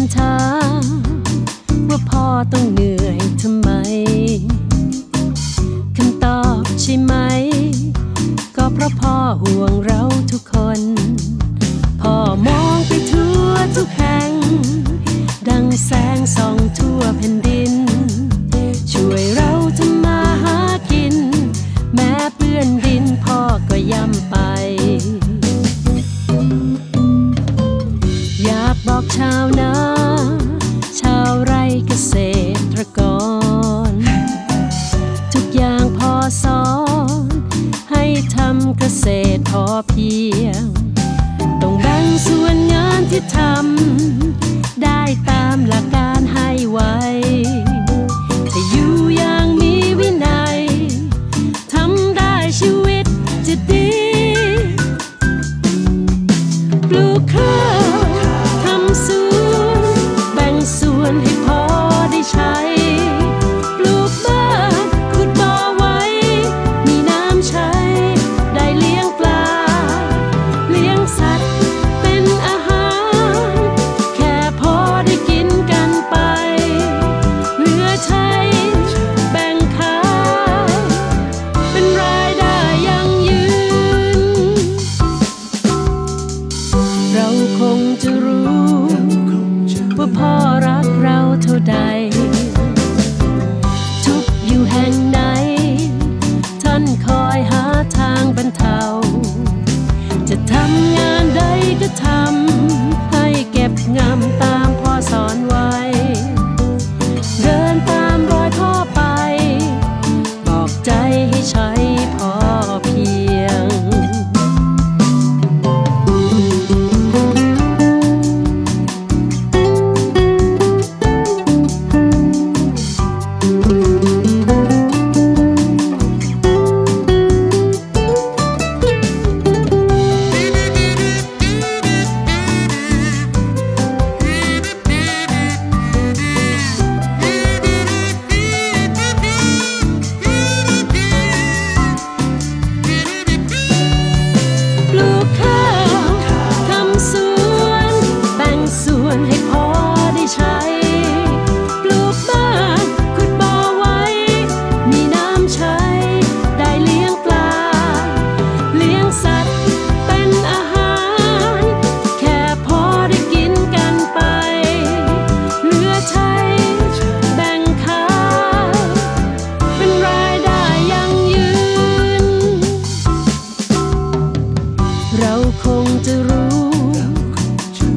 ำถามว่าพ่อต้องเหนื่อยทำไมคำตอบใช่ไหม ก็เพราะพ่อห่วงเราทุกคน อบชาวนา ชาวไร่เกษตรกร ทุกอย่างพอสอนให้ทำเกษตรพอเพียง ต้องแบ่งส่วนงานที่ทำได้ตามหลักการให้ไวจะอยู่อย่างมีวินัยทำได้ชีวิตจะดีปลูก curve.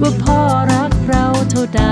ว่าพ่อรักเราเท่าใด